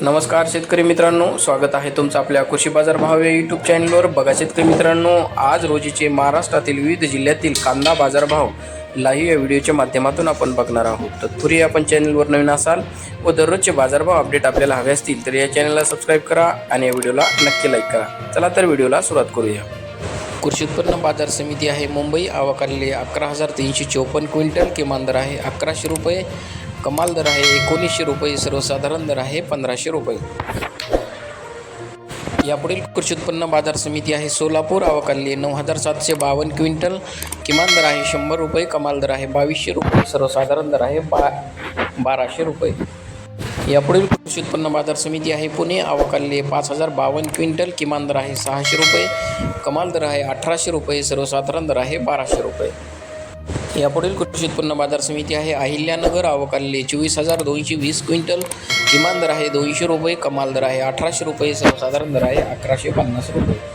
नमस्कार शेतकरी मित्रांनो स्वागत आहे तुमचं आपल्या कृषी बाजार भाव या यूट्यूब चॅनलवर बघा शेतकरी मित्रांनो आज रोजीचे महाराष्ट्रातील विविध जिल्ह्यातील कांदा बाजारभाव लाईव्ह या व्हिडिओच्या माध्यमातून आपण बघणार आहोत. तत्पूर्वी आपण चॅनलवर नवीन असाल व दररोजचे बाजारभाव अपडेट आपल्याला हवे असतील तर या चॅनलला सबस्क्राईब करा आणि या व्हिडिओला नक्की लाईक करा. चला तर व्हिडिओला सुरुवात करूया. कृषी उत्पन्न बाजार समिती आहे मुंबई. आवाकाले अकरा हजार तीनशे चोपन्न क्विंटल. किमान दर आहे अकराशे रुपये. कमाल दर आहे. एकोणीसशे रुपये सर्वसाधारण दर आहे पंधराशे रुपये. यापुढील कृषी उत्पन्न बाजार समिती आहे सोलापूर. आवकालेले नऊ हजार सातशे बावन्न क्विंटल किमान दर आहे शंभर रुपये कमाल दर आहे बावीसशे रुपये सर्वसाधारण दर आहे बा बाराशे रुपये. यापुढील कृषी उत्पन्न बाजार समिती आहे पुणे. आवकालेले पाच हजार बावन्न क्विंटल किमान दर आहे सहाशे रुपये. कमाल दर आहे अठराशे रुपये सर्वसाधारण दर आहे बाराशे रुपये. यापुढील कृषी उत्पन्न बाजार समिती आहे. अहिल्यानगर आवकालेले चोवीस हजार दोनशे वीस क्विंटल. किमान दर आहे दोनशे रुपये कमाल दर आहे अठराशे रुपये सर्वसाधारण दर आहे अकराशे पन्नास रुपये.